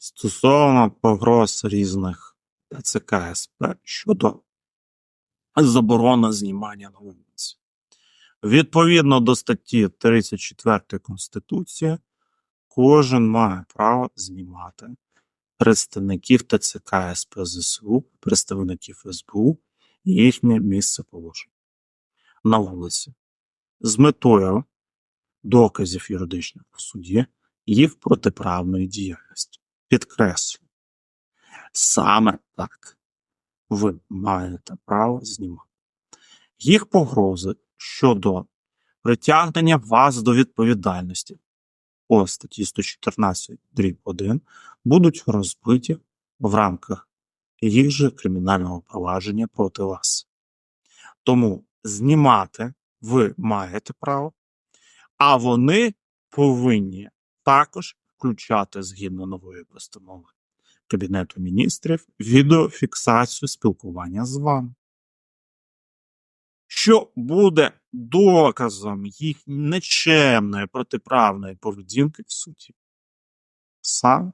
стосовно погроз різних ТЦК СП щодо заборони знімання на вулиці. Відповідно до статті 34 Конституції, кожен має право знімати представників ТЦК СП ЗСУ, представників СБУ і їхнє місце положення на вулиці з метою доказів юридичних в суді їх протиправної діяльності. Підкреслю, саме так ви маєте право знімати. Їх погрози щодо притягнення вас до відповідальності по статті 114 дріб 1 будуть розбиті в рамках їх же кримінального провадження проти вас. Тому знімати ви маєте право, а вони повинні також включати згідно нової постанови Кабінету міністрів відеофіксацію спілкування з вами. Що буде доказом їх нечемної протиправної поведінки в суді? Саме.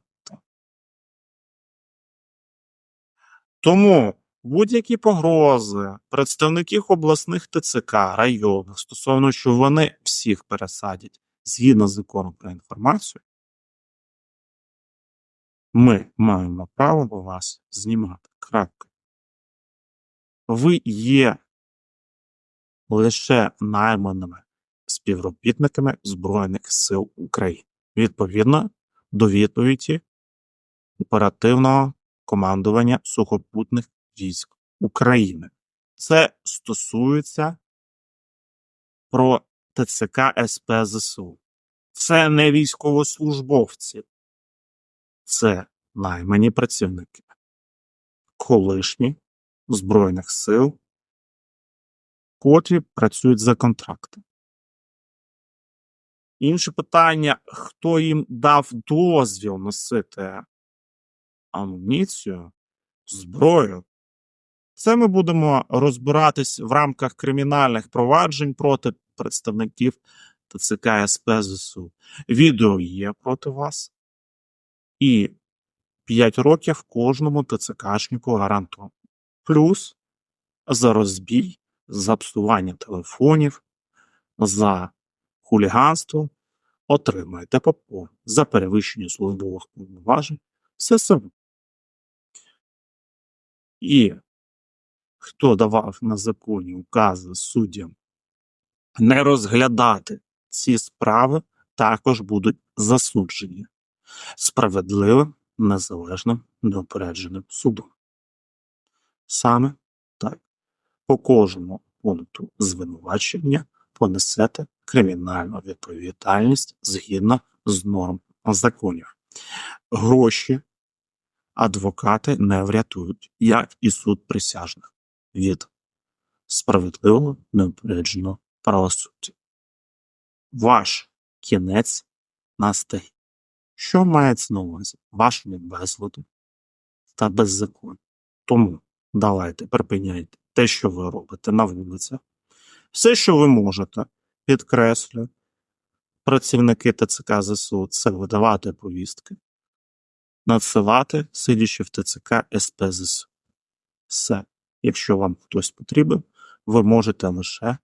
Тому будь-які погрози представників обласних ТЦК, районних стосовно, що вони всіх пересадять згідно з законом про інформацію, ми маємо право вас знімати. Крапка. Ви є лише найманими співробітниками Збройних сил України. Відповідно до відповіді оперативного командування сухопутних військ України. Це стосується про ТЦК СП ЗСУ. Це не військовослужбовці, це наймані працівники, колишні Збройних сил, котрі працюють за контрактом. Інше питання, хто їм дав дозвіл носити амуніцію, зброю. Це ми будемо розбиратись в рамках кримінальних проваджень проти представників ТЦК СП ЗСУ. Відео є проти вас. І 5 років кожному ТЦКшнику гарантовано. Плюс за розбій, за псування телефонів, за хуліганство отримаєте по повній. за перевищення службових повноважень. Все себе. І хто давав на законі укази суддям не розглядати ці справи, також будуть засуджені справедливим, незалежним, неупередженим судом. Саме так, по кожному пункту звинувачення понесете кримінальну відповідальність згідно з норм законів. Гроші адвокати не врятують, як і суд присяжних від справедливого неупередженого правосуддя. Ваш кінець настає. Що мається на увазі? Вашими безладу та беззаконня. Тому давайте припиняйте те, що ви робите на вулицях. Все, що ви можете, підкреслю, працівники ТЦК ЗСУ це видавати повістки, надсилати, сидячи в ТЦК СП ЗСУ. Все. Якщо вам хтось потрібен, ви можете лише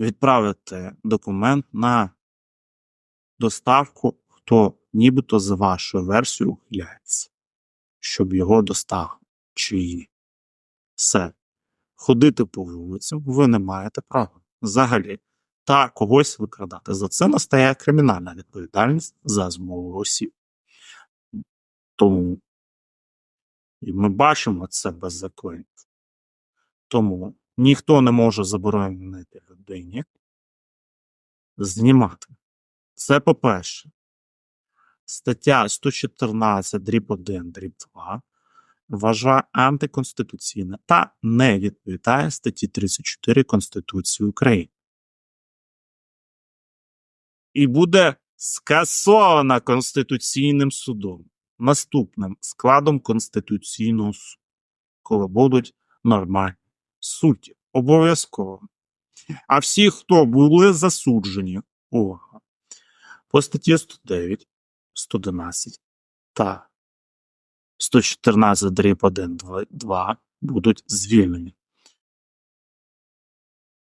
відправити документ на доставку, хто нібито за вашою версією ухиляється, щоб його доставили чи. Все. Ходити по вулицям ви не маєте права. Взагалі. Та когось викрадати. За це настає кримінальна відповідальність за змову осіб. Тому і ми бачимо це беззаконня. Тому ніхто не може заборонити людині знімати. Це по-перше. Стаття 114 дріб 1 дріб 2 вважає антиконституційне та не відповідає статті 34 Конституції України. І буде скасована Конституційним судом наступним складом Конституційного суду, коли будуть нормальні судді. Обов'язково. А всі, хто були засуджені, увага, по статті 109, 111 та 114 дріб 1 2 будуть звільнені.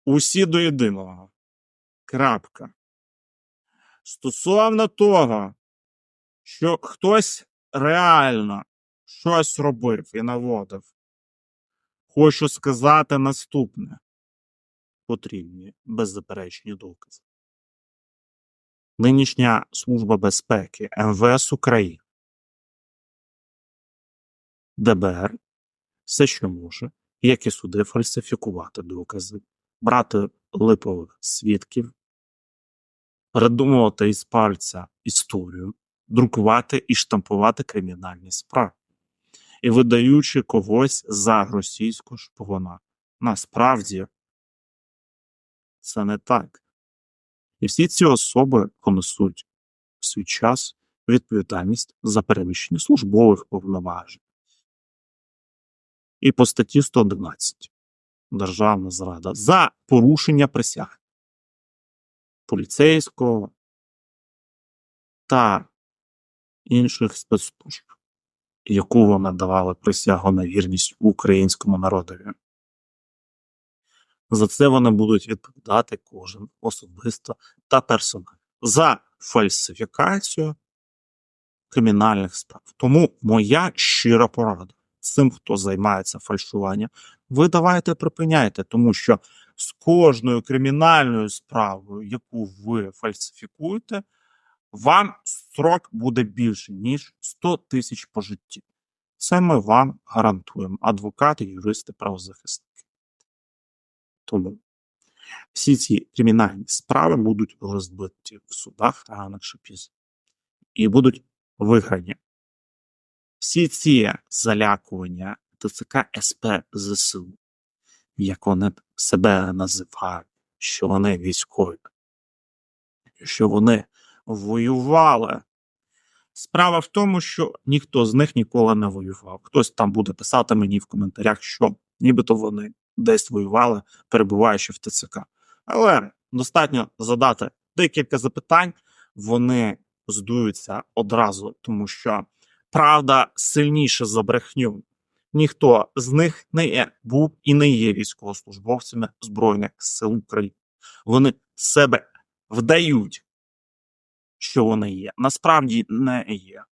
Усі до єдиного. Крапка. Стосовно того, що хтось реально щось робив і наводив, хочу сказати наступне. Потрібні беззаперечні докази. Нинішня Служба безпеки МВС України, ДБР все, що може, як і суди, фальсифікувати докази, брати липових свідків, придумувати із пальця історію, друкувати і штампувати кримінальні справи, і видаючи когось за російського шпигуна. Насправді це не так. І всі ці особи понесуть в свій час відповідальність за переміщення службових повноважень. І по статті 111 Державна зрада за порушення присяги поліцейського та інших спецслужб, яку вони давали присягу на вірність українському народові. За це вони будуть відповідати кожен особисто та персонально за фальсифікацію кримінальних справ. Тому моя щира порада цим, хто займається фальшуванням, ви давайте припиняйте, тому що з кожною кримінальною справою, яку ви фальсифікуєте, вам строк буде більше, ніж 100 тисяч по житті. Це ми вам гарантуємо, адвокати, юристи, правозахисники. Тому всі ці кримінальні справи будуть розбиті в судах рано чи пізно і будуть виграні. Всі ці залякування ТЦК СП ЗСУ, як вони себе називають, що вони військові, що вони воювали. Справа в тому, що ніхто з них ніколи не воював. Хтось там буде писати мені в коментарях, що нібито вони десь воювали, перебуваючи в ТЦК. Але достатньо задати декілька запитань, вони здуються одразу, тому що правда сильніша за брехню. Ніхто з них не є, був і не є військовослужбовцями Збройних сил України. Вони себе вдають, що вони є. Насправді не є.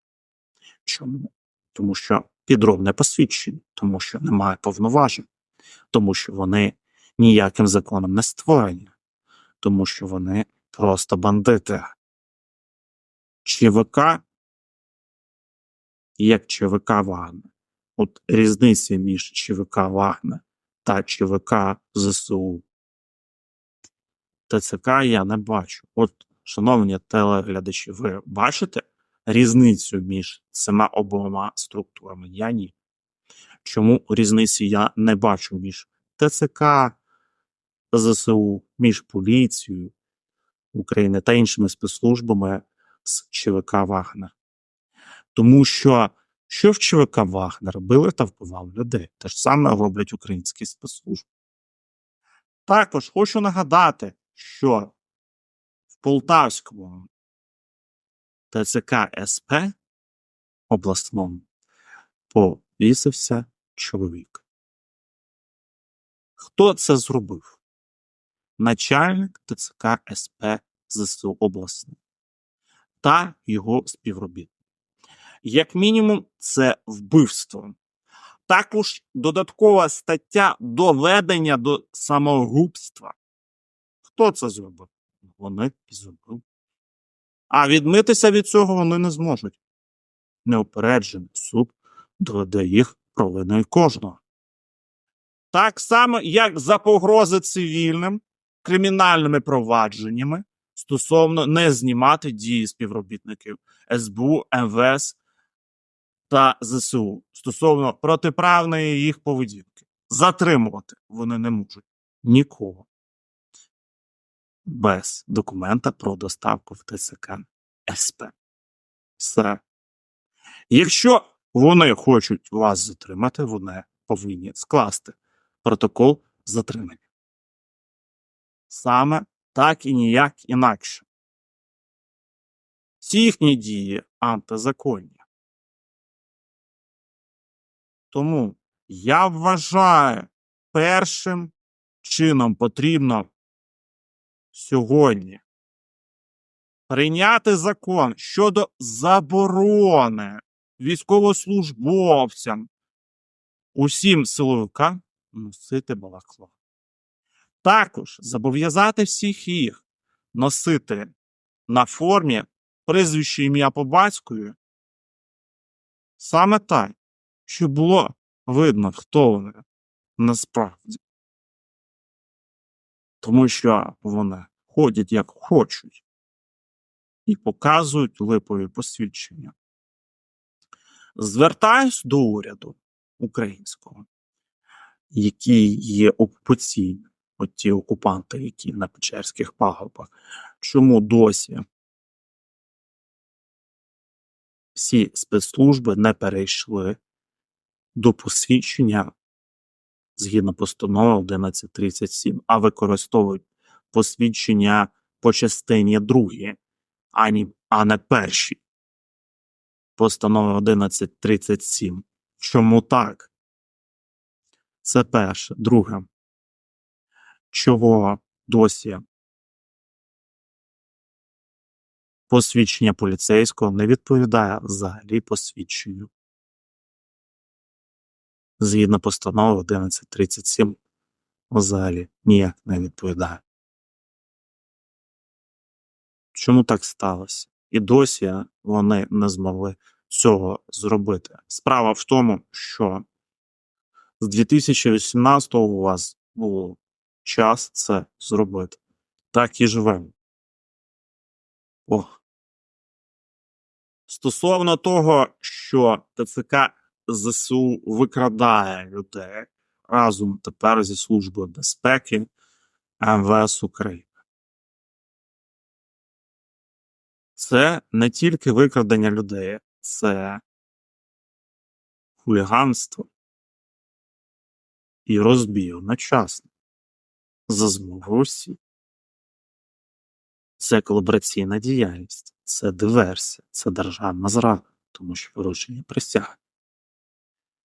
Чому? Тому що підробне посвідчення, тому що немає повноважень, тому що вони ніяким законом не створені, тому що вони просто бандити. ЧВК як ЧВК Вагнер. От різниця між ЧВК Вагнер та ЧВК ЗСУ. ТЦК я не бачу. От, шановні телеглядачі, ви бачите різницю між цими обома структурами? Я ні. Чому різниці я не бачу між ТЦК ЗСУ, між поліцією України та іншими спецслужбами з ЧВК Вагнер? Тому що що в ЧВК Вагнер били та вбивали людей. Те ж саме роблять українські спецслужби. Також хочу нагадати, що в Полтавському ТЦК СП обласному повісився чоловік. Хто це зробив? Начальник ТЦК СП ЗСУ обласний та його співробітник. Як мінімум, це вбивство. Також додаткова стаття доведення до самогубства. Хто це зробив? Вони зробили. А відмитися від цього вони не зможуть. Неупереджений суд доведе їх провиною кожного. Так само, як за погрози цивільним кримінальними провадженнями стосовно не знімати дії співробітників СБУ, МВС та ЗСУ стосовно протиправної їх поведінки. Затримувати вони не можуть нікого без документа про доставку в ТЦК СП. Все. Якщо вони хочуть вас затримати, вони повинні скласти протокол затримання. Саме так і ніяк інакше. Всі їхні дії антизаконня. Тому я вважаю, першим чином потрібно сьогодні прийняти закон щодо заборони військовослужбовцям усім силовикам носити балаклав. Також зобов'язати всіх їх носити на формі прізвище ім'я по батькові саме так, щоб було видно, хто вони насправді. Тому що вони ходять як хочуть і показують липові посвідчення. Звертаюсь до уряду українського, які є окупаційні, от ті окупанти, які на Печерських пагорбах. Чому досі всі спецслужби не перейшли до посвідчення згідно постанови 1137, а використовують посвідчення по частині 2, ані, а не першій постанови 1137. Чому так? Це перше. Друге. Чого досі посвідчення поліцейського не відповідає взагалі посвідченню? Згідно постанови 1137 взагалі ніяк не відповідає. Чому так сталося? І досі вони не змогли цього зробити. Справа в тому, що з 2018-го у вас був час це зробити. Так і живемо. О. Стосовно того, що ТЦК ЗСУ викрадає людей разом тепер зі Службою безпеки МВС України. Це не тільки викрадення людей, це хуліганство і розбій одночасно за змогу Росії. Це колабораційна діяльність, це диверсія, це державна зрада, тому що порушення присяги.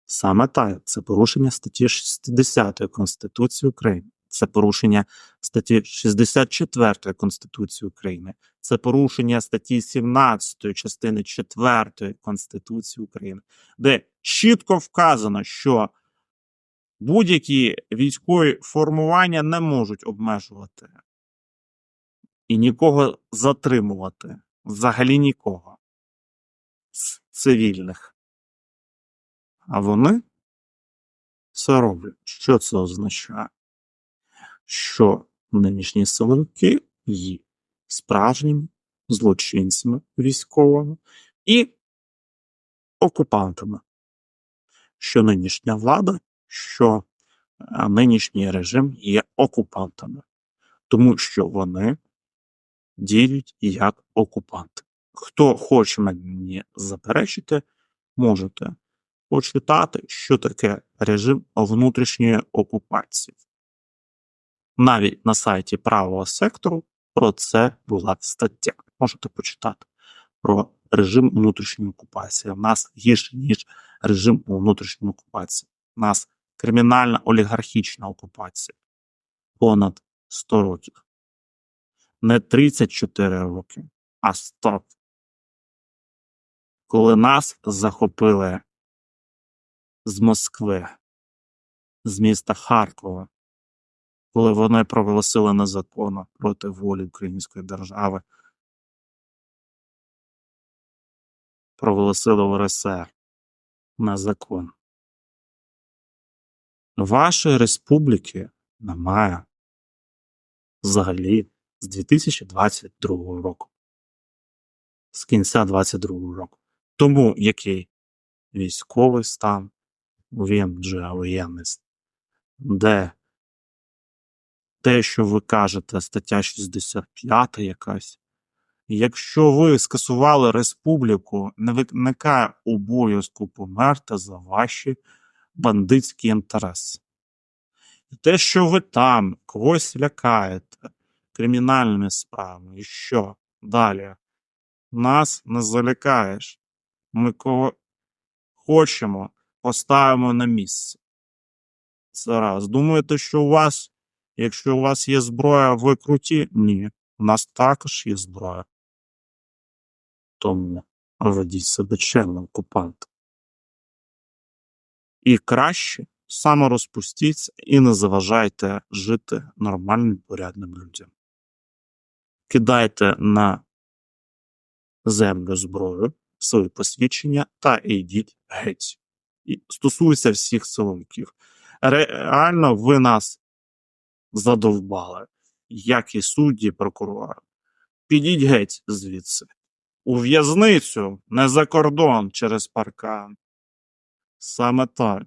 Саме так, це порушення статті 60 Конституції України, це порушення статті 64 Конституції України, це порушення статті 17 частини 4 Конституції України, де чітко вказано, що будь-які військові формування не можуть обмежувати і нікого затримувати, взагалі нікого з цивільних. А вони це роблять. Що це означає? Що нинішні силовики є справжніми злочинцями військовими і окупантами. Що нинішня влада, що е, нинішній режим є окупантами, тому що вони діють як окупанти. Хто хоче мені заперечити, можете почитати, що таке режим внутрішньої окупації. Навіть на сайті правого сектору про це була стаття. Можете почитати про режим внутрішньої окупації. У нас гірше, ніж режим внутрішньої окупації. У нас кримінальна олігархічна окупація. Понад 100 років. Не 34 роки, а 100. Коли нас захопили з Москви, з міста Харкова, коли вони проголосили незаконно проти волі української держави, проголосили в РСР на закон. Вашої республіки немає взагалі з 2022 року, з кінця 2022 року. Тому який військовий стан, ВМДЖ, воєнний, де те, що ви кажете, стаття 65 якась. Якщо ви скасували республіку, не виникає обов'язку померти за ваші бандитські інтереси. Те, що ви там когось лякаєте кримінальними справами, і що далі? Нас не залякаєш. Ми кого хочемо, поставимо на місце. Це раз. Думаєте, що у вас, якщо у вас є зброя, ви круті? Ні. У нас також є зброя. Тому ведіть себе чемно, окупант. І краще саморозпустіться і не заважайте жити нормальним порядним людям. Кидайте на землю зброю, свої посвідчення та йдіть геть. І стосується всіх силовиків. Реально, ви нас задовбали, як і судді, прокурори. Підіть геть звідси. У в'язницю, не за кордон через паркан. Саме так.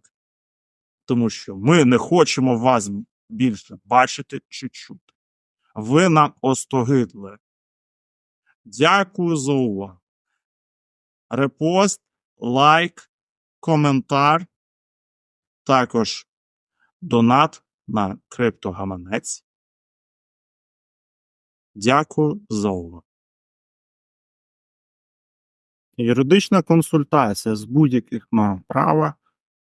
Тому що ми не хочемо вас більше бачити чи чути. Ви нам остогидли. Дякую за увагу. Репост, лайк, коментар, також донат на криптогаманець. Дякую за увагу. Юридична консультація з будь-яких норм права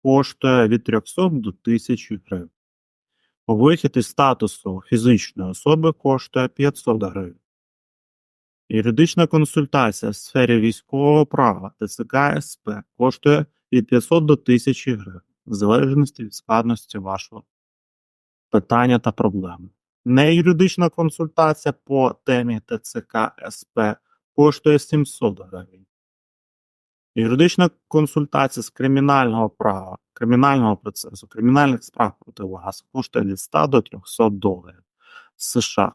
коштує від 300 до 1000 гривень. Вихід із статусу фізичної особи коштує 500 гривень. Юридична консультація в сфері військового права ТЦК СП коштує від 500 до 1000 гривень, в залежності від складності вашого питання та проблеми. Неюридична консультація по темі ТЦК СП коштує 700 гривень. Юридична консультація з кримінального права, кримінального процесу, кримінальних справ проти вас коштує від 100 до 300 доларів США.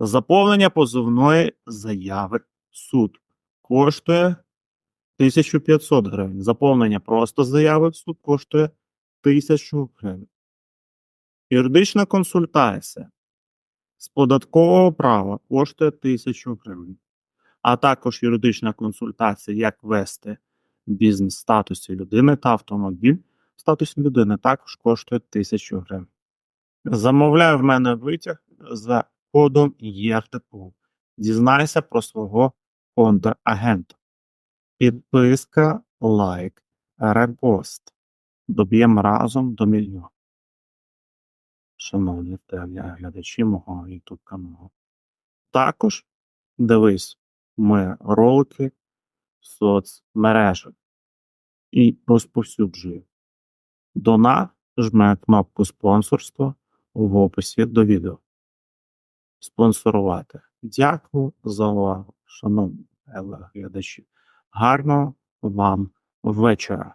Заповнення позовної заяви в суд коштує 1500 гривень. Заповнення просто заяви в суд коштує 1000 гривень. Юридична консультація з податкового права коштує 1000 гривень. А також юридична консультація, як вести бізнес в статусі людини та автомобіль в статусі людини також коштує 1000 гривень. Замовляю в мене витяг за кодом ЄРТПУ. Дізнайся про свого контрагента. Підписка, лайк, репост. Доб'ємо разом до мільйона. Шановні глядачі мого YouTube каналу. Також дивись ми ролики в соцмережах і розповсюджуй. Донат жме кнопку спонсорства в описі до відео. Спонсорувати. Дякую за увагу, шановні глядачі. Гарного вам вечора.